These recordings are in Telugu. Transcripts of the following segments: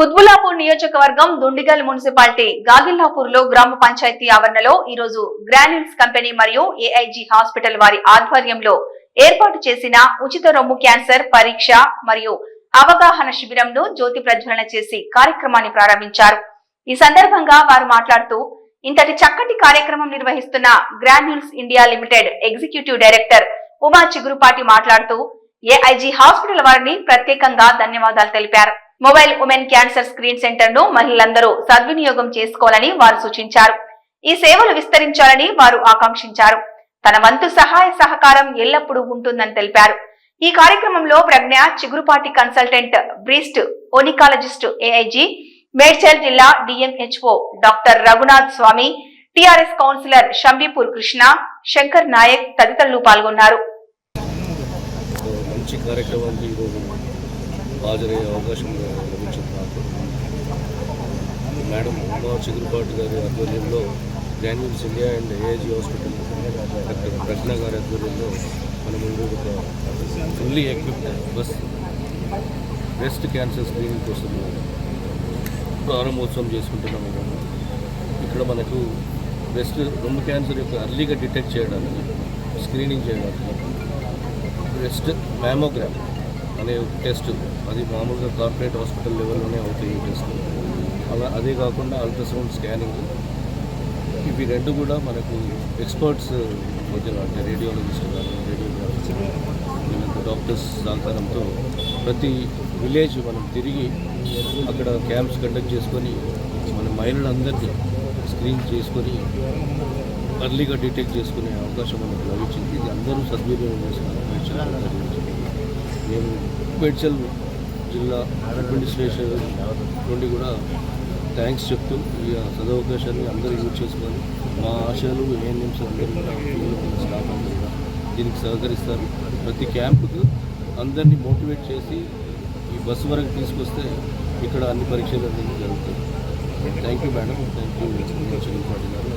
కుత్బులాపూర్ నియోజకవర్గం దుండిగల్ మున్సిపాలిటీ గాగిల్లాపూర్లో గ్రామ పంచాయతీ ఆవరణలో ఈ రోజు గ్రాన్యూల్స్ కంపెనీ మరియు ఏఐజీ హాస్పిటల్ వారి ఆధ్వర్యంలో ఏర్పాటు చేసిన ఉచిత రొమ్ము క్యాన్సర్ పరీక్ష మరియు అవగాహన శిబిరంను జ్యోతి ప్రజ్వలన చేసి కార్యక్రమాన్ని ప్రారంభించారు. ఈ సందర్భంగా వారు మాట్లాడుతూ ఇంతటి చక్కటి కార్యక్రమం నిర్వహిస్తున్న Granules India limited executive director Uma Chigurupati మాట్లాడుతూ ఏఐజీ హాస్పిటల్ వారిని ప్రత్యేకంగా ధన్యవాదాలు తెలిపారు. మొబైల్ ఉమెన్ క్యాన్సర్ స్క్రీన్ సెంటర్ను మహిళలందరూ సద్వినియోగం చేసుకోవాలని వారు సూచించారు. ఈ సేవలు విస్తరించాలని వారు ఆకాంక్షించారు. తన వంతు సహాయ సహకారం ఎల్లప్పుడూ ఉంటుందని తెలిపారు. ఈ కార్యక్రమంలో Pragna Chigurupati consultant breast oncologist AIG Medchal జిల్లా DMHO doctor Raghunath Swamy TRS councillor Shambipur Krishna Shankar Naik తదితరులు పాల్గొన్నారు. మంచి హాజరయ్యే అవకాశం లభించింది నాకు. మేడం ఉమా చిగురుపాటి గారి ఆధ్వర్యంలో Granules India and AIG hospital doctor Pragna గారి ఆధ్వర్యంలో మన ముందు ఒక fully equipped bus breast cancer screening కోసం ప్రారంభోత్సవం చేసుకుంటున్నాము ఇక్కడ మనకు బ్రెస్ట్ రొమ్ము క్యాన్సర్ యొక్క అర్లీగా డిటెక్ట్ చేయడానికి స్క్రీనింగ్ చేయడానికి బ్రెస్ట్ మ్యామోగ్రామ్ అనే టెస్ట్ అది మామూలుగా కార్పొరేట్ హాస్పిటల్ లెవెల్లోనే అవుతాయి ఈ టెస్ట్ అలా అదే కాకుండా అల్ట్రాసౌండ్ స్కానింగ్. ఇవి రెండు కూడా మనకు ఎక్స్పర్ట్స్ మధ్యలో అంటే రేడియాలజిస్ట్ కానీ రేడియోగ్రాఫర్స్ డాక్టర్స్ సహకారంతో ప్రతి విలేజ్ మనం తిరిగి అక్కడ క్యాంప్స్ కండక్ట్ చేసుకొని మన మహిళలందరినీ స్క్రీన్ చేసుకొని అర్లీగా డిటెక్ట్ చేసుకునే అవకాశం మనకు లభించింది. ఇది అందరూ సద్వినియోగం చేసుకున్నారు మేము మేడ్చల్ జిల్లా అడ్మినిస్ట్రేషన్ నుండి కూడా థ్యాంక్స్ చెప్తూ ఈ సదవకాశాన్ని అందరూ యూజ్ చేసుకొని మా ఆశలు ఏఎన్ఎంస్ అందరూ కూడా స్టాఫ్ అందరూ కూడా దీనికి సహకరిస్తారు. ప్రతి క్యాంపుకు అందరినీ మోటివేట్ చేసి ఈ బస్సు వరకు తీసుకొస్తే ఇక్కడ అన్ని పరీక్షలు అనేది జరుగుతాయి. Thank you madam thank you Chandrapati గారు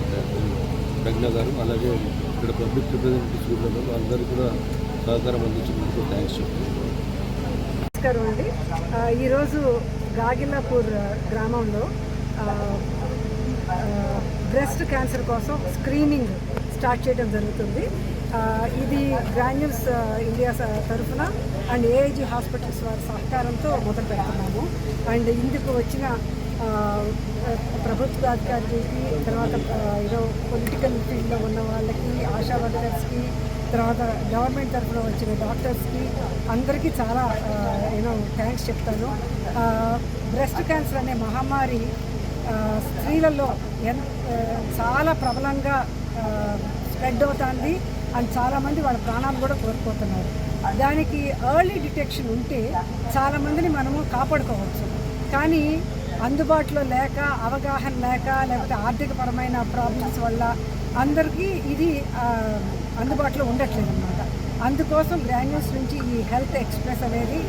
ప్రజ్ఞ గారు. అలాగే ఇక్కడ పబ్లిక్ రిప్రజెంటేటివ్స్ కూడా అందరూ కూడా సహకారం అందించినందుకు థ్యాంక్స్ చెప్తున్నాను నమస్కారం అండి. ఈరోజు గాగిలాపూర్ గ్రామంలో బ్రెస్ట్ క్యాన్సర్ కోసం స్క్రీనింగ్ స్టార్ట్ చేయడం జరుగుతుంది. ఇది గ్రాన్యూల్స్ ఇండియా తరఫున అండ్ ఏఐజీ హాస్పిటల్స్ వారి సహకారంతో మొదలు పెడుతున్నాము. అండ్ ఇందుకు వచ్చిన ప్రభుత్వ అధికారులకి తర్వాత ఏదో పొలిటికల్ ఫీల్డ్లో ఉన్న వాళ్ళకి ఆశా వర్కర్స్కి తర్వాత గవర్నమెంట్ తరఫున వచ్చిన డాక్టర్స్కి అందరికీ చాలా యూనో థ్యాంక్స్ చెప్తాను. బ్రెస్ట్ క్యాన్సర్ అనే మహమ్మారి స్త్రీలలో ఎన్ చాలా ప్రబలంగా స్ప్రెడ్ అవుతుంది అండ్ చాలామంది వాళ్ళ ప్రాణాలు కూడా కోల్పోతున్నారు. దానికి ఎర్లీ డిటెక్షన్ ఉంటే చాలామందిని మనము కాపాడుకోవచ్చు. కానీ అందుబాటులో లేక అవగాహన లేక లేకపోతే ఆర్థికపరమైన ప్రాబ్లమ్స్ వల్ల అందరికీ ఇది అందుబాటులో ఉండట్లేదు అనమాట అందుకోసం గ్రాన్యూస్ నుంచి ఈ హెల్త్ ఎక్స్ప్రెస్ అనేది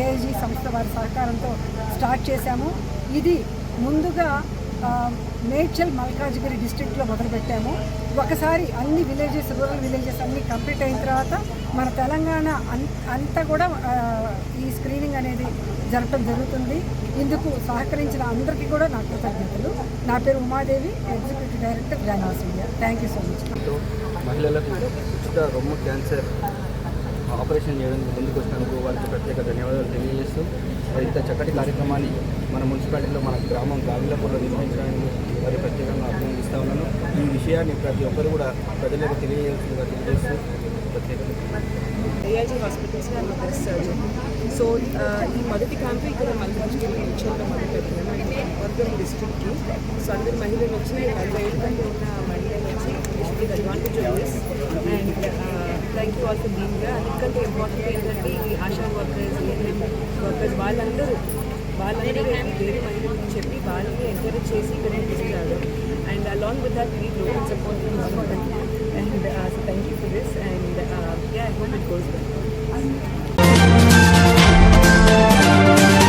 ఏఐజీ సంస్థ వారి సహకారంతో స్టార్ట్ చేశాము. ఇది ముందుగా మేడ్చల్ మల్కాజ్గిరి డిస్ట్రిక్ట్లో మొదలుపెట్టాము. ఒకసారి అన్ని విలేజెస్ రూరల్ విలేజెస్ అన్నీ కంప్లీట్ అయిన తర్వాత మన తెలంగాణ అన్ అంతా కూడా ఈ స్క్రీనింగ్ అనేది జరపడం జరుగుతుంది. ఇందుకు సహకరించిన అందరికీ కూడా నా కృతజ్ఞతలు. నా పేరు Umadevi executive director Granules India thank you so much మహిళలకు ఉచిత రొమ్ము క్యాన్సర్ ఆపరేషన్ చేయడానికి ముందుకు వచ్చినందుకు వారికి ప్రత్యేక ధన్యవాదాలు తెలియజేస్తూ ఇంత చక్కటి కార్యక్రమాన్ని మన మున్సిపాలిటీలో మన గ్రామం గావిలపూర్లో నిర్మించడానికి మరి ప్రత్యేకంగా అభినందిస్తా ఉన్నాను. ఈ విషయాన్ని ప్రతి ఒక్కరు కూడా ప్రజలకు తెలియజేయాల్సిందిగా తెలియజేస్తూ ప్రత్యేకంగా AIG hospitals and breast surgeon so ఈ మొదటి క్యాంపు ఇక్కడ మల్కాజ్గిరి నిల్చోలో మొదలుపెట్టినాము వర్గం డిస్ట్రిక్ట్కి. సో అందరు మహిళలు వచ్చినాయి నలభై ఏళ్ళ కంటే ఉన్న మహిళలు వచ్చి should advantage of and thank you all for బీయింగ్గా అందుకంటే ఇంపార్టెంట్ ఏంటంటే ఈ ఆశా వర్కర్స్ వర్కర్స్ వాళ్ళందరూ వాళ్ళందరూ వేరే మహిళలకు చెప్పి వాళ్ళని ఎంకరేజ్ చేసి ఇక్కడ తీసుకురావడం and along with that we grow and support and thank you for this and yeah I hope it goes well